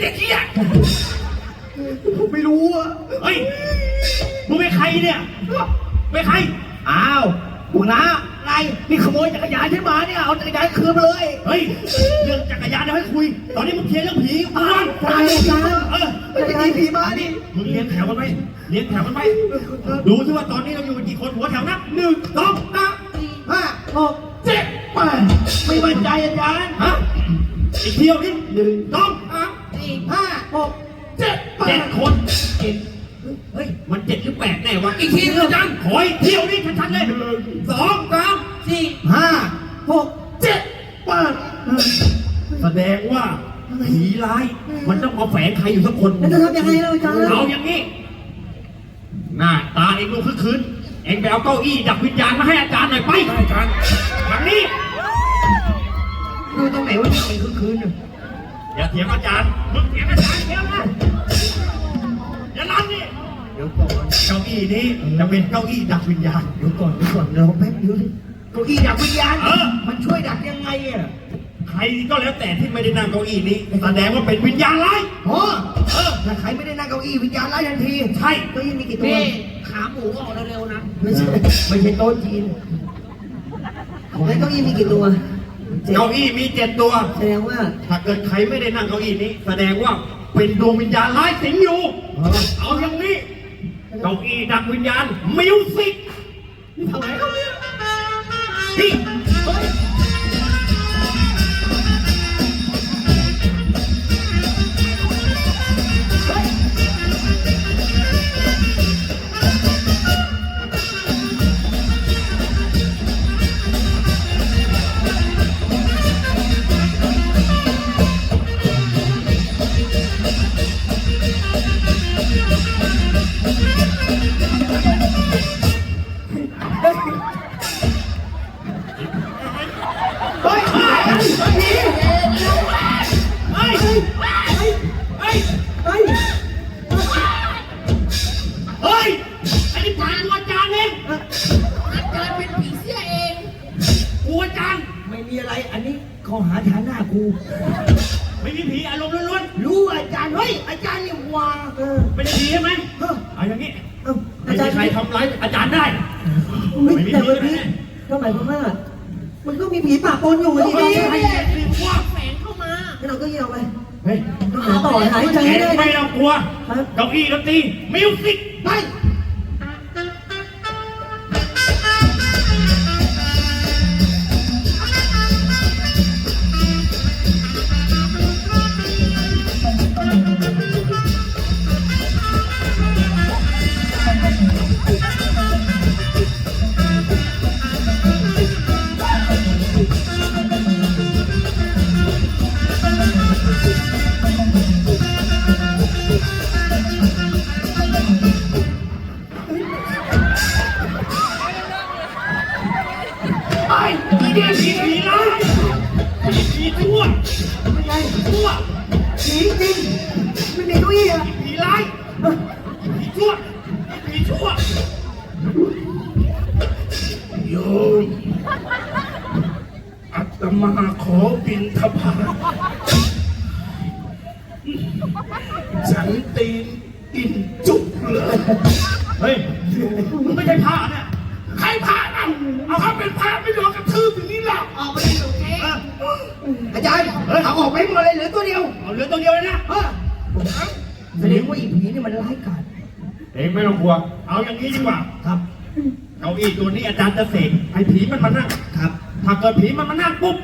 เด็กเหี้ยผมไม่รู้อะเฮ้ยมึงเป็นใครเนี่ยเป็นใคร อ้าวหัวหน้าอะไรนี่ขโมยจักรยานฉันมาเนี่ย เอาจักรยานคืนมาเลย เฮ้ย เรื่องจักรยานเดี๋ยวให้คุย ตอนนี้มึงเคลียร์เรื่องผีกูก่อนใช่ใช่เออจักรยานผีมาดิมึงเลี้ยงแถวกันไปเลี้ยงแถวกันไปดูสิว่าตอนนี้เราอยู่กันกี่คนหัวแถวนับหนึ่งสองสามสี่ห้าหกเจ็ดแปดไม่มั่นใจอาจารย์ ฮะอีกเที่ยวนี้หนึ่งสองสามสี่ ห้าหกเจ็ดแปดคนเจ็ดเฮ้ย มันเจ็ดหรือแปดแน่วะอีกทีนึงอาจารย์ขออีกเที่ยวนี้ชัดๆเลยหนึ่งสองสามสี่ห้าหกเจ็ดแปดแสดงว่าผีร้าย มันต้องมาแฝงใครอยู่สักคนแล้วจะทำยังไงล่ะอาจารย์ เอาอย่างนี้ หน้าตาเองดูคึกคืน เองไปเอาเก้าอี้ดักวิญญาณมาให้อาจารย์หน่อยไปอาจารย์ทางนี้ ดูตรงไหนว่าเป็นคืนคืนน่ะ อย่าเถียงอาจารย์มึงเถียงอาจารย์เถียงนะอย่าลั่นนี่เดี๋ยวก่อนเก้าอี้นี้จะเป็นเก้าอี้ดักวิญญาณเดี๋ยวก่อนเดี๋ยวก่อนรอแป๊บเดียวดิเก้าอี้ดักวิญญาณเออมันช่วยดักยังไงอะใครก็แล้วแต่ที่ไม่ได้นั่งเก้าอี้นี้แสดงว่าเป็นวิญญาณร้ายอ๋อเออถ้าใครไม่ได้นั่งเก้าอี้วิญญาณไล่ทันที ใช่เก้าอี้มีกี่ตัวนี่ขาหมูออกเร็วๆนะไม่ใช่ไม่ใช่โต๊ะจีนแล้วเก้าอี้มีกี่ตัว เจ็ดเก้าอี้มีเจ็ดตัว แสดงว่า ถ้าเกิดใครไม่ได้นั่งเก้าอี้นี้ แสดงว่าเป็นดวงวิญญาณร้ายสิงอยู่ อ๋อ เอาอย่างนี้ เก้าอี้ดักวิญญาณมิวสิกนี่ทำไมเขาเนี่ย อันนี้ข้อหาฐานหน้ากู ไม่มีผีอารมณ์ล้วนรู้อาจารย์เฮ้ยอาจารย์นี่วางเออๆไม่ได้ผีใช่ไหมเออเอาอย่างนี้เอ้าไม่อาจามีรย์ใครทำร้ายอาจารย์ได้ ไม่ไม่มีแต่วันผีนี้แน่ก็หมายความว่า มันก็มีผีป่าปนอยู่ไม่นี่ใช่ไม่ใช่สิว่าแฝงเข้ามาให้เราก็เยี่ยวไปเฮ้ยต้องหาต่อหายใจเอ็ให้งได้ไม่นะต้องกลัวครับ เก้าอี้ดนตรีมิวสิกไป ไอ้ผีเด็กผีผีร้ายผีผีชั่วไม่ใช่ชั่วผีจริงไม่มีเก้าอี้อะผีร้ายผีชั่วผีชั่วโยมอัตมาขอบินทบาทฉันตีนกินจุกเลย เฮ้ย ไม่ใช่พระเนี่ย ใครพาเราเอาเขาเป็นพาไม่โดนกระทืบอย่างนี้หรอกออกมาได้หนูเองอาจารย์เอาออกไปหมดเลยเหลือตัวเดียวเอาเหลือตัวเดียวเลยนะเออแสดงว่าอีผีนี่มันร้ายกาจเองไม่ต้องกลัว เอาอย่างนี้ดีกว่า ครับเก้าอี้ตัวนี้อาจารย์จะเสกให้ผีมันมานั่งครับ ถ้าเกิดผีมันมานั่งปุ๊บ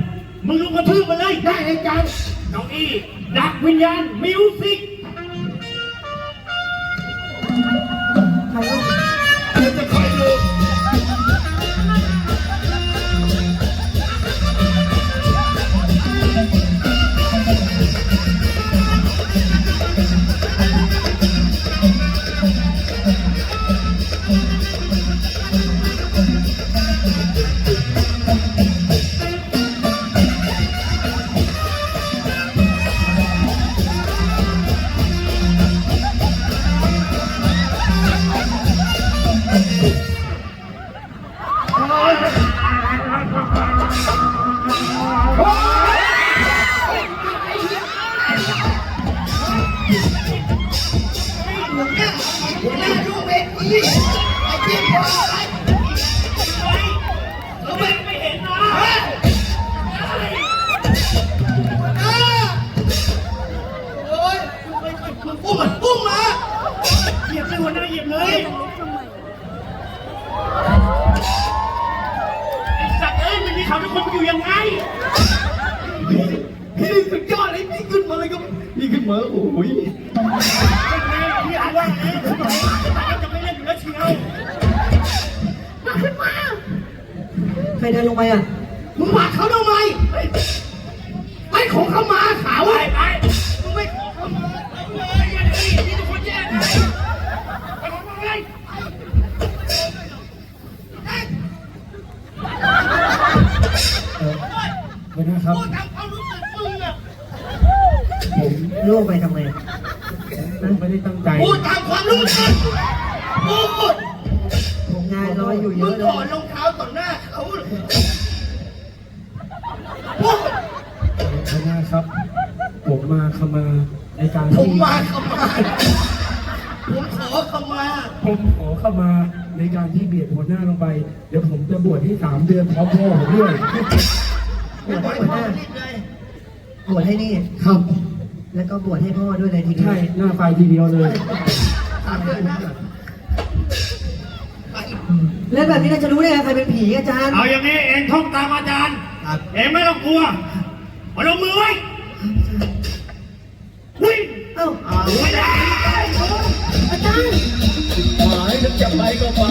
มึงลุกกระทืบมันเลย ได้เลยอาจารย์เก้าอี้ดักวิญญาณมิวสิก อยู่ยังไงพี่สุดยอดเลยพี่ขึ้นมาเลยครับพี่ขึ้นมาโอ้ยพี่อาว่าไงจะไม่เล่นอยู่แล้วเชียวมาขึ้นมาใครเดินลงไปอะมึงผลักเขาทำไมไอ้ของเขามาขาวไปไอ้ไปมึงไม่ขอ ไม่ได้ครับ พูดตามความรู้สึกมึงอะผมล่วงไปทำไมไม่ได้ตั้งใจ พูดตามความรู้สึกพูดผมงานรออยู่เยมึอะงเลถอดยรองเท้าต่อหน้าเขาเลยไม่ได้ครับ ผมมาขมาในการผมที่มาขมาผมขอขมาผมขอเข้ามาในการที่เบียดหัวหน้าลงไป เดี๋ยวผมจะบวชที่สามเดือนพร้อมพ่อผมด้วย บวชให้หัวหน้าบวชให้นี่ ครับ แล้วก็บวชให้พ่อด้วยเลยทีเดียวใช่ หน้าไฟทีเดียวเลยแล้วแบบนี้เราจะรู้ได้ไงใครเป็นผีอาจารย์ เอาอย่างนี้เองท่องตามอาจารย์เองไม่ต้องกลัวเอาลงมือไว้วิ่งเอ้าไม่ได้ อาจารย์ หมายจะไปก็ไป